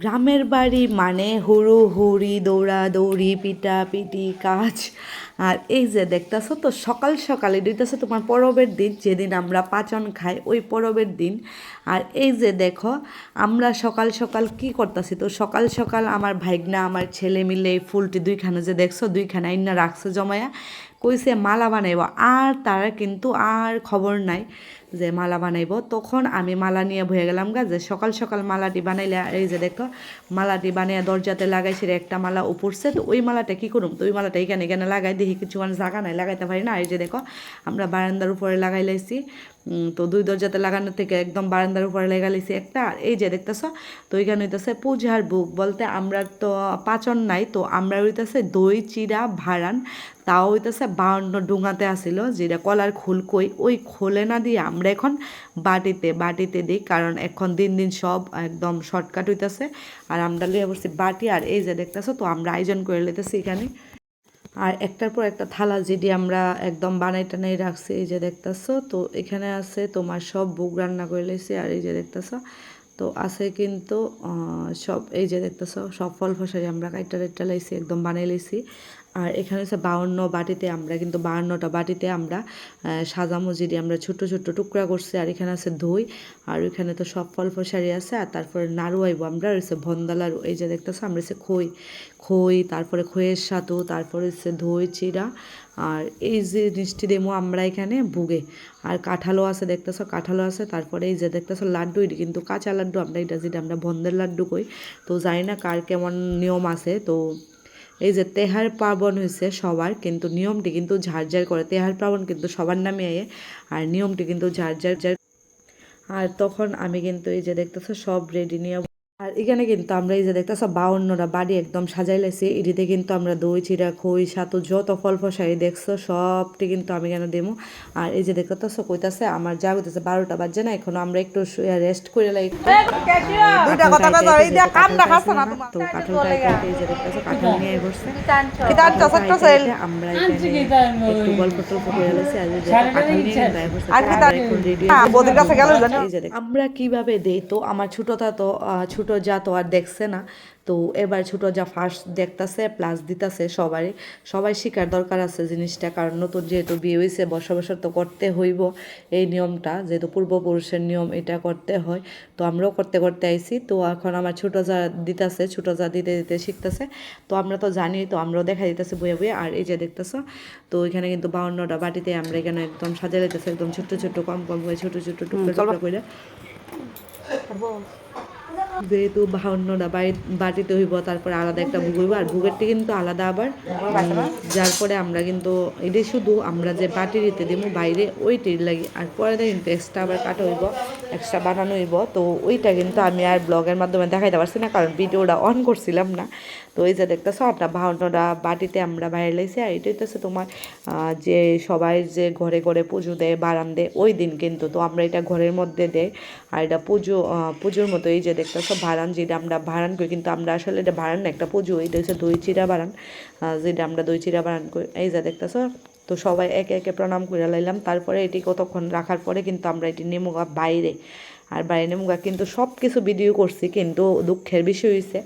গ্রামের বাড়ি মানে হুড়ু হুড়ি দৌড়া দৌড়ি পিটা পিটি কাজ। আর এই যে দেখতেছো তো, সকাল সকালে দিতেছে তোমার পরবের দিন, যেদিন আমরা পাচন খাই, ওই পরবের দিন। আর এই যে দেখো, আমরা সকাল সকাল কি করতেছি তো, সকাল সকাল আমার ভাইগনা, আমার ছেলে মিলে এই ফুলটি দুইখানে যে দেখছ, দুইখানে আইনা রাখছে জমায়া। কইছে মালা বানাইব। আর তারা কিন্তু আর খবর নাই যে মালা বানাইব। তখন আমি মালা নিয়ে ভয়ে গেলাম গা যে সকাল সকাল মালাটি বানাইলে এই যে দেখো, মালাটি বানিয়ে দরজাতে লাগাইছি রে একটা মালা উপরছে তো ওই মালাটা কি করুম? তো ওই মালাটা এখানে এখানে লাগাই দেখি কিছু মানে জায়গা নাই, লাগাইতে পারি না। এই যে দেখো, আমরা বারান্দার উপরে লাগাই লাইছি তো দুই দরজাতে লাগানো থেকে একদম বারান্দার উপরে লেগা লাইছি একটা। আর এই যে দেখতেছো, তো এখানে হইতেছে পূজার বুক। বলতে আমরা তো পাচন নাই, তো আমরা হইতেছে দই চিরা ভাড়ান তাও হইতেছে বাউন্ন ডুঙাতে আসিল, যেটা কলার খোল কই, ওই খোলে না দিয়ে আমরা এখন বাটিতে বাটিতে দিই, কারণ এখন দিন দিন সব একদম শর্টকাট হইতেছে। আর আমরা লিয়ে বসছি বাটি, আর এই যে দেখতেছো, তো আমরা আয়োজন করে লেতেছি এখানে। আর একটার পর একটা থালা যেটি আমরা একদম বানাই টানাই রাখছি, এই যে দেখতেছো, তো এখানে আছে তোমার সব বুক রান্না করে লেছি আর এই যে দেখতেছো, তো আছে কিন্তু সব, এই যে দেখতেছো, সব ফল ফসারি আমরা কাইটা টাইটা লাইছি, একদম বানাই লাইছি। আর এখানে হচ্ছে বাউন্ন বাটিতে আমরা কিন্তু বাউন্নটা বাটিতে আমরা সাজামো যেটি আমরা ছোট ছোট টুকরা করছি। আর এখানে আছে দই, আর ওইখানে তো সব ফল ফসারি আছে। আর তারপরে নাড়ু আইব আমরা রয়েছে ভন্দালাড়ু এই যে দেখতেছো আমরা হচ্ছে খই খই, তারপরে খইয়ের সাতু, তারপরে হচ্ছে দই চিরা আর এই যে জিনিসটি দেবো আমরা এখানে ভুগে। আর কাঁঠালও আছে দেখতেছো, কাঁঠালও আছে। তারপরে এই যে দেখতেছো লাড্ডু, এটি কিন্তু কাঁচা লাড্ডু। আমরা এটা যেটা আমরা বন্ধের লাড্ডু কই, তো জানি না কার কেমন নিয়ম আছে। তো এই যে তেহার পার্বণ হয়েছে সবার, কিন্তু নিয়মটি কিন্তু ঝাড় ঝাড় করে। তেহার পার্বণ কিন্তু সবার নামে আর নিয়মটি কিন্তু ঝাড় ঝাড় ঝাড়। আর তখন আমি কিন্তু এই যে দেখতেছো সব রেডি নিয়ে আর এখানে কিন্তু আমরা এই যে দেখতেছো বাউন্নটা বাড়ি একদম সাজাই লাইছি এটিতে কিন্তু আমরা দই চিরা খই সাতু যত ফল ফসাই দেখছ সবটি কিন্তু আমি কেন দেবো। আর এই যে দেখতেছো কইতাছে আমার যা হইতেছে বারোটা বাজে না এখনও আমরা একটু রেস্ট করে লাই। তো কাঁঠালটা এই যে দেখতেছো কাঁঠাল নিয়ে বসছে। কি জানছ ছোট্ট ছেল আমরা একটু গল্প টল্প করে লাইছি আর এই যে কীভাবে দেই? তো আমার ছোটটা তো আহ, ছোট যা তো আর দেখছে না। তো এবার ছোট যা ফার্স্ট দেখতাছে প্লাস দিতাছে সবারই। সবাই শিকার দরকার আছে জিনিসটা কারণ নতুন যেহেতু বিয়ে হয়েছে বছর বছর তো করতে হইব। এই নিয়মটা যেহেতু পূর্বপুরুষের নিয়ম এটা করতে হয়। তো আমরাও করতে করতে আইছি। তো এখন আমার ছোট যা দিতাছে ছোট যা দিতে দিতে শিখতেছে। তো আমরা তো জানি তো আমরাও দেখা দিতেছে বইয়ে বইয়ে আর এই যে দেখতেছো তো এখানে কিন্তু বাউন্নটা বাটিতে আমরা এখানে একদম সাজা একদম ছোট্ট ছোট্ট কম কম করে ছোট ছোট টুকরো টুকরো করে। যেহেতু বাহান্নটা বাড়ি বাটিতে হইব তারপরে আলাদা একটা ভুগ হইব। আর ভুগেরটি কিন্তু আলাদা আবার যার পরে আমরা কিন্তু এটাই শুধু আমরা যে বাটি দিতে দিব বাইরে ওইটির লাগে। আর পরে কিন্তু এক্সট্রা আবার কাটা হইব এক্সট্রা বানানো হইব। তো ওইটা কিন্তু আমি আর ব্লগের মাধ্যমে দেখাইতে পারছি না কারণ ভিডিওটা অন করছিলাম না। তো এই যে দেখতেছো আমরা বাহান্নটা বাটিতে আমরা বাইরে লাইছি। আর এটা হইতেছে তোমার যে সবাই যে ঘরে ঘরে পুজো দেয় বারান দেয় ওই দিন কিন্তু তো আমরা এটা ঘরের মধ্যে দেয় আর এটা পুজো পুজোর মতো এই যে দেখতেছো ভাড়ান, যেটা আমরা ভাড়ান করি, কিন্তু আমরা আসলে এটা ভাড়ান না, একটা পুজো, এটা হচ্ছে দই চিরা বাড়ান যেটা আমরা দই চিরা বাড়ান করি। এই যা দেখতেছ, তো সবাই একে একে প্রণাম করে লাইলাম। তারপরে এটি কতক্ষণ রাখার পরে কিন্তু আমরা এটি নেমো বাইরে। আর বাইরে নেমু গা কিন্তু সব কিছু ভিডিও করছি, কিন্তু দুঃখের বিষয় হয়েছে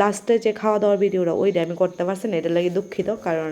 লাস্টে যে খাওয়া দাওয়ার ভিডিওটা ওইটা আমি করতে পারছি না এটা লাগে দুঃখিত, কারণ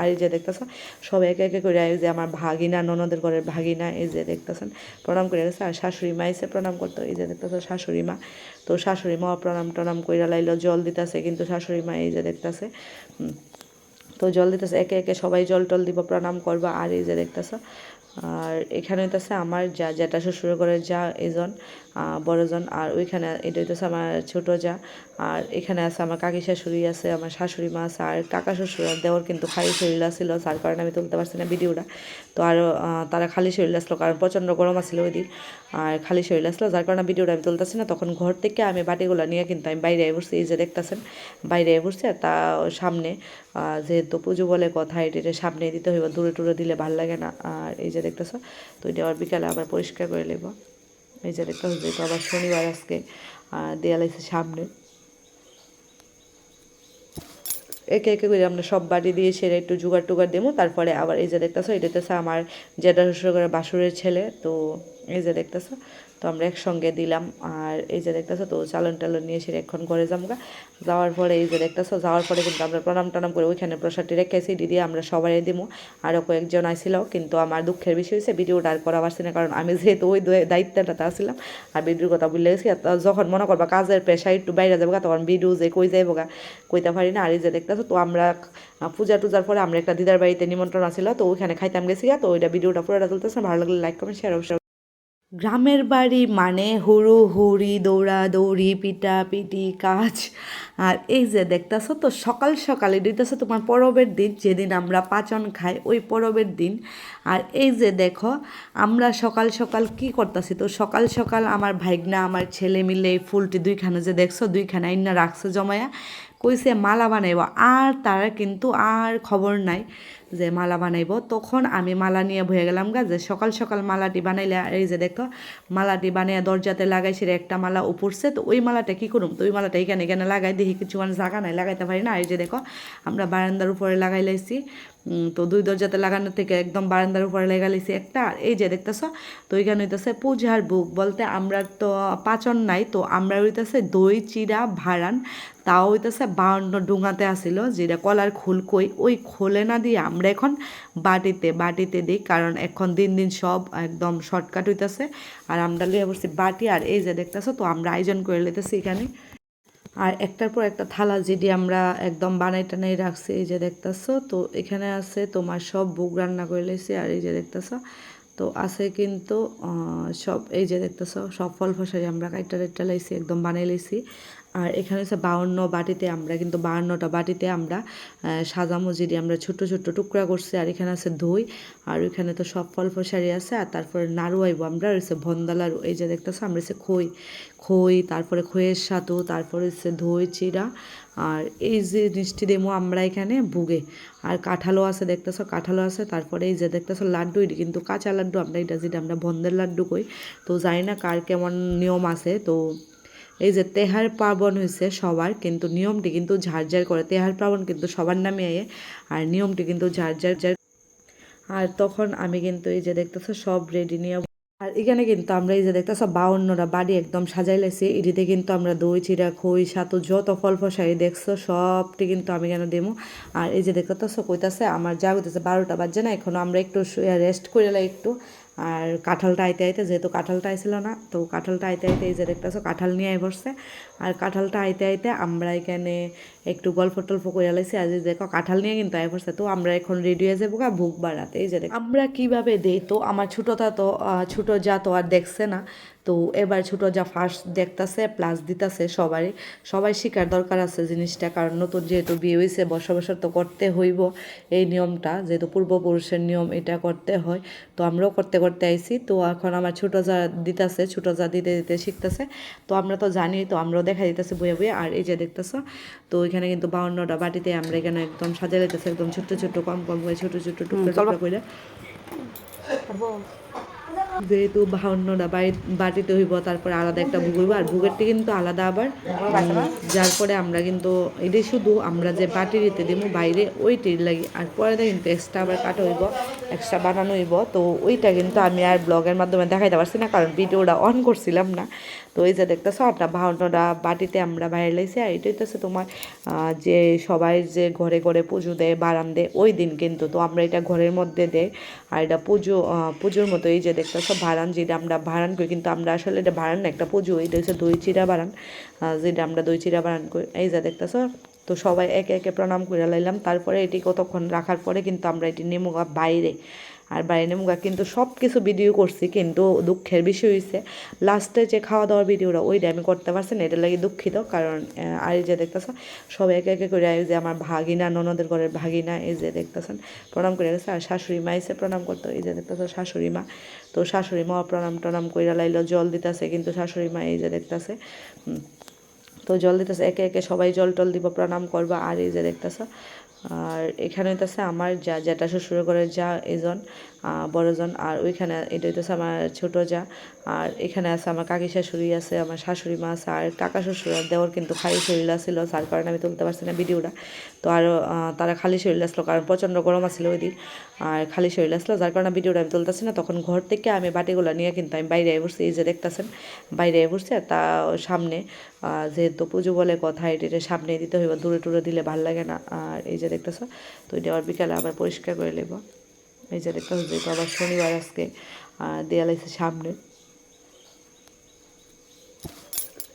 আর যে দেখতেছো, সবাই একে একে করে এই যে আমার ভাগিনা, ননদের ঘরের ভাগিনা, এই যে দেখতেছেন, প্রণাম করে গেছে, আর শাশুড়ি মা এসে প্রণাম করতো, এই যে দেখতেছো শাশুড়ি মা, তো শাশুড়ি মা প্রণাম টনাম কইরা লাইলো, জল দিতেছে, কিন্তু শাশুড়ি মা এই যে দেখতেছে তো জল দিতেছে, একে একে সবাই জল টল দিব, প্রণাম করবা, আর এই যে দেখতেছো আর এখানে হইতেছে আমার যা, যেটা শ্বশুর করে যা এজন বড়জন আর ওইখানে এটা হইতেছে আমার ছোট যা, আর এখানে আছে আমার কাকি শাশুড়ি আছে, আমার শাশুড়ি মা আছে, আর কাকা শ্বশুর আর দেওর কিন্তু খালি শরীর আসছিল যার কারণে আমি তুলতে পারছি না ভিডিওটা। তো আর তারা খালি শরীর আসলো, কারণ প্রচণ্ড গরম আসছিল ওই দিন, আর খালি শরীর আসলো, যার কারণে ভিডিওটা আমি তুলতেছি না। তখন ঘর থেকে আমি বাটিগুলো নিয়ে কিন্তু আমি বাইরে বসছি এই যে দেখতেছেন, বাইরে বসছি আর তা সামনে যেহেতু পুজো বলে কথা, এটা সামনে দিতে হইব, দূরে টুরে দিলে ভালো লাগে না, আর এই যে দেখতেছো? তো এটা আবার বিকালে আবার পরিষ্কার করে নেব এই যে দেখতেছো যেহেতু আবার শনিবার আজকে দেয়াল আছে সামনে। একে একে করে আমরা সব বাড়ি দিয়ে সেরে একটু জোগাড় টুগার দেবো, তারপরে আবার এই যে দেখতেছো, এটা হচ্ছে আমার জেঠা শ্বশুর করে বাসুরের ছেলে। তো এই যে দেখতেছো তো আমরা একসঙ্গে দিলাম। আর এই যে দেখতেছো তো চালন টালন নিয়ে এসে এখন ঘরে যামগা। যাওয়ার পরে এই যে দেখতেছো যাওয়ার পরে কিন্তু আমরা প্রণাম টানাম করে ওইখানে প্রসাদটি রেখেছি দিদি আমরা সবাই দিমু। আরও কয়েকজন আইছিল কিন্তু আমার দুঃখের বিষয় হয়েছে ভিডিওটা আর করা পারছি না কারণ আমি যেহেতু ওই দায়িত্বটাতে আসছিলাম আর ভিডিওর কথা বলে গেছি যখন মনে করবা কাজের পেশা একটু বাইরে যাব তখন ভিডিও যে কই যাইবো গা কইতে পারি না। আর এই যে দেখতেছো তো আমরা পূজা টুজার পরে আমরা একটা দিদার বাড়িতে নিমন্ত্রণ আসছিল তো ওইখানে খাইতাম গেছি গা, তো ওইটা ভিডিওটা পুরোটা তুলতেছে ভালো লাগলে লাইক কমেন্ট শেয়ার অবশ্যই গ্রামের বাড়ি মানে হুড়ু হুড়ি দৌড়া দৌড়ি পিটা পিটি কাজ। আর এই যে দেখতেছো তো, সকাল সকালে দিতেছে তোমার পরবের দিন, যেদিন আমরা পাচন খাই, ওই পরবের দিন। আর এই যে দেখো, আমরা সকাল সকাল কি করতেছি তো, সকাল সকাল আমার ভাইগনা, আমার ছেলে মিলে এই ফুলটি দুইখানে যে দেখছ, দুইখানে আইনা রাখছে জমায়া। কইছে মালা বানাইব। আর তার কিন্তু আর খবর নাই যে মালা বানাইব। তখন আমি মালা নিয়ে ভয়ে গেলাম গা যে সকাল সকাল মালাটি বানাইলে, এই যে দেখো, মালাটি বানিয়ে দরজাতে লাগাইছি রে একটা মালা উপরছে তো ওই মালাটা কি করুম? তো ওই মালাটা এখানে এখানে লাগাই দেখি কিছু মানে জাগা নাই, লাগাইতে পারি না। এই যে দেখো, আমরা বারান্দার উপরে লাগাই লাইছি। তো দুই দরজাতে লাগানোর থেকে একদম বারান্দার উপরে লাগা লাইছি একটা, আর এই যে দেখতেছ, তো ওইখানে হইতেছে পূজার বুক। বলতে আমরা তো পাচন নাই, তো আমরা হইতেছে দই চিরা ভাড়ান তাও হইতেছে বাউন্ন ডুঙাতে আসিল, যেটা কলার খোল কই, ওই খোলে না দিয়ে আমরা এখন বাটিতে বাটিতে দিই, কারণ এখন দিন দিন সব একদম শর্টকাট হইতেছে। আর আমরা লিয়ে বসছি বাটি, আর এই যে দেখতেছো, তো আমরা আয়োজন করে লেতেছি এখানে। আর একটার পর একটা থালা যেটি আমরা একদম বানাই টানাই রাখছি, এই যে দেখতেছ, তো এখানে আছে তোমার সব বুক রান্না করে লেছি, আর এই যে দেখতেছ, তো আছে কিন্তু সব, এই যে দেখতেছ, সব ফল ফসারি আমরা কাইটা রেটটা লাইছি একদম বানাই লাইছি আর এখানে হচ্ছে বাউন্ন বাটিতে আমরা কিন্তু বাউন্নটা বাটিতে আমরা সাজামো যেটি আমরা ছোট ছোট টুকরা করছি, আর এখানে আছে দই, আর ওইখানে তো সব ফল ফসারি আছে, আর তারপরে নাড়ু আইব আমরা রয়েছে ভন্দালাড়ু এই যে দেখতেছো আমরা হচ্ছে খই খই, তারপরে খইয়ের সাতু, তারপরে হচ্ছে দই চিরা আর এই যে মিষ্টি দেবো আমরা এখানে বুগে আর কাঁঠালও আছে দেখতেছো, কাঁঠালও আছে, তারপরে এই যে দেখতেছো লাড্ডু, এটি কিন্তু কাঁচা লাড্ডু, আমরা এটা যেটা আমরা বন্ধের লাড্ডু কই, তো জানি না কার কেমন নিয়ম আছে, তো এই যে তেহার পার্বণ হয়েছে সবার, কিন্তু নিয়মটি কিন্তু ঝাড় করে। তেহার পার্বণ কিন্তু সবার নামে আর নিয়মটি কিন্তু ঝাড় ঝাড় ঝাড়। আর তখন আমি কিন্তু এই যে দেখতেছো সব রেডি নিয়ে আর এখানে কিন্তু আমরা এই যে দেখতেছো বাউন্নরা বাড়ি একদম সাজাই লাইছি। এটিতে কিন্তু আমরা দই চিরা খই, সাতু, যত ফল ফসাই দেখছ সবটি কিন্তু আমি কেন দেবো। আর এই যে দেখতেছো কইতাছে, আমার যা হইতেছে বারোটা বাজে না, এখনও আমরা একটু রেস্ট করে লাই একটু। আর কাঁঠালটা আইতে আইতে, যেহেতু কাঁঠালটা আইছিল না, তো কাঁঠালটা আইতে আইতে এই যে দেখতেছো, কাঁঠাল নিয়ে আই বসছে। আর কাঁঠালটা আইতে আইতে আমরা এখানে একটু গল্প টল্প করে লাইছি। আজ দেখো, কাঁঠাল নিয়ে কিন্তু আই বসছে। তো আমরা এখন রেডি হয়ে যাব গা ভুক বাড়াতে। এই যে আমরা কীভাবে দেই তো? আমার ছোটটা তো ছোট যা তো আর দেখছে না। তো এবার ছোট যা ফার্স্ট দেখতাছে প্লাস দিতাছে সবারই। সবাই শিকার দরকার আছে জিনিসটা কারণ নতুন যেহেতু বিয়ে হয়েছে বছর তো করতে হইব। এই নিয়মটা যেহেতু পূর্বপুরুষের নিয়ম এটা করতে হয়। তো আমরাও করতে করতে আইছি। তো এখন আমার ছোট যা দিতাছে ছোট যা দিতে দিতে শিখতেছে। তো আমরা তো জানি তো আমরাও দেখা দিতেছে বইয়ে বইয়ে আর এই যে দেখতেছো তো এখানে কিন্তু বাউন্নটা বাটিতে আমরা এখানে একদম সাজা লেতেছে একদম ছোট্ট ছোট্ট কম কম করে ছোট ছোট টুকরো টুকরো করে। যেহেতু বাহান্নটা বাড়ি বাটিতে হইব তারপরে আলাদা একটা ভুগ হইব। আর ভুগেরটি কিন্তু আলাদা আবার। যার পরে আমরা কিন্তু এটাই শুধু আমরা যে বাটি দিতে দিব বাইরে ওইটির লাগি। আর পরে কিন্তু এক্সট্রা আবার কাটা হইব এক্সট্রা বানানো হইব। তো ওইটা কিন্তু আমি আর ব্লগের মাধ্যমে দেখাইতে পারছি না কারণ ভিডিওটা অন করছিলাম না। তো এই যে দেখতেছো আমরা বাহান্নটা বাটিতে আমরা বাইরে লাইছি। আর এটা হচ্ছে তোমার যে সবাই যে ঘরে ঘরে পুজো দেয় বারান দেয় ওই দিন কিন্তু তো আমরা এটা ঘরের মধ্যে দেয় আর এটা পুজো পুজোর মতো এই যে দেখতেছো ভাড়ান যেটা আমরা ভাড়ান করি, কিন্তু আমরা আসলে এটা ভাড়ান না, একটা পুজো, এটা হচ্ছে দই চিরা বাড়ান যেটা আমরা দই চিরা বাড়ান করি। এই যা দেখতেছ? তো সবাই একে একে প্রণাম করে লাইলাম। তারপরে এটি কতক্ষণ রাখার পরে কিন্তু আমরা এটি নেমো বাইরে। আর বাইরে নেমো গা কিন্তু সব কিছু ভিডিও করছি, কিন্তু দুঃখের বিষয় হয়েছে লাস্টে যে খাওয়া দাওয়ার ভিডিওটা ওইটা আমি করতে পারছি না এটা লাগে দুঃখিত, কারণ আর যে দেখতেছো, সবাই একে একে করে যে আমার ভাগিনা, ননদের ঘরের ভাগিনা, এই যে দেখতেছেন, প্রণাম করে গেছে, আর শাশুড়ি মা এসে প্রণাম করতো, এই যে দেখতেছো শাশুড়ি মা, তো শাশুড়ি মা প্রণাম টনাম কইরা লাইলো, জল দিতেছে, কিন্তু শাশুড়ি মা এই যে দেখতেছে তো জল দিতেছে, একে একে সবাই জল টল দিব, প্রণাম করবা, আর এই যে দেখতেছ আর এখানে হইতেছে আমার যা যেটা শ্বশুর করে যা এজন। বড়জন। আর ওইখানে এটা হইতেছে আমার ছোটো যা। আর এখানে আছে আমার কাকি শাশুড়ি আছে, আমার শাশুড়ি মা আছে, আর কাকা শ্বশুর আর দেওয়ার কিন্তু খালি শরীর ছিল যার কারণে আমি তুলতে পারছি না ভিডিওটা। তো আরও তারা খালি শরীর আসলো, কারণ প্রচণ্ড গরম আসছিল ওই দিন। আর খালি শরীর আসলো, যার কারণে ভিডিওটা আমি তুলতেছি না। তখন ঘর থেকে আমি বাটিগুলো নিয়ে কিন্তু আমি বাইরে বসছি এই যে দেখতেছেন, বাইরে বসছি আর তা সামনে যেহেতু পুজো বলে কথা, এটা সামনে দিতে হইব, দূরে টুরে দিলে ভালো লাগে না। আর এই যে দেখতেছ, তো এটা আবার বিকালে আবার পরিষ্কার করে নেব যে দেখতেছ যেহেতু আবার শনিবার আজকে দেয়াল আছে সামনে।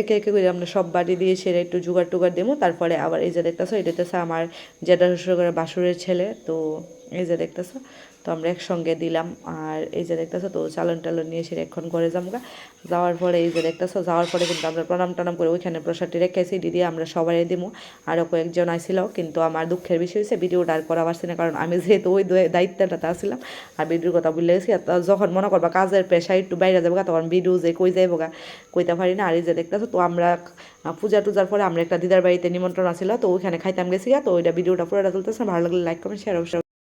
একে একে করে আমরা সব বাড়ি দিয়ে সেরে একটু জোগাড় টোগাড় দেবো। তারপরে আবার এই যে দেখতেছো, এটা আমার জেঠা শ্বশুর করে বাসুরের ছেলে। তো এই যে দেখতেছো তো আমরা একসঙ্গে দিলাম। আর এই যে দেখতেছো তো, চালন টালন নিয়ে সেরে এখন ঘরে যামগা যাওয়ার পরে এই যে দেখতেছো, যাওয়ার পরে কিন্তু আমরা প্রণাম টানাম করে ওইখানে প্রসাদটি রেখেছি দিদি আমরা সবাই দিমু। আরও কয়েকজন আইছিল, কিন্তু আমার দুঃখের বিষয় হয়েছে ভিডিওটা আর করা পারছি না, কারণ আমি যেহেতু ওই দায়িত্বটাতে আসছিলাম আর ভিডিওর কথা বলে গেছি যখন মনে করবা কাজের পেশা একটু বাইরে যাব তখন ভিডিও যে কই যাইবো গা, কইতে পারি না। আর এই যে দেখতেছো তো, আমরা পূজা টুজার পরে আমরা একটা দিদার বাড়িতে নিমন্ত্রণ আছিল, তো ওইখানে খাইতাম গেছি তো ওইটা ভিডিওটা পুরোটা তুলতেছে ভালো লাগলে লাইক কমেন্ট শেয়ার অবশ্যই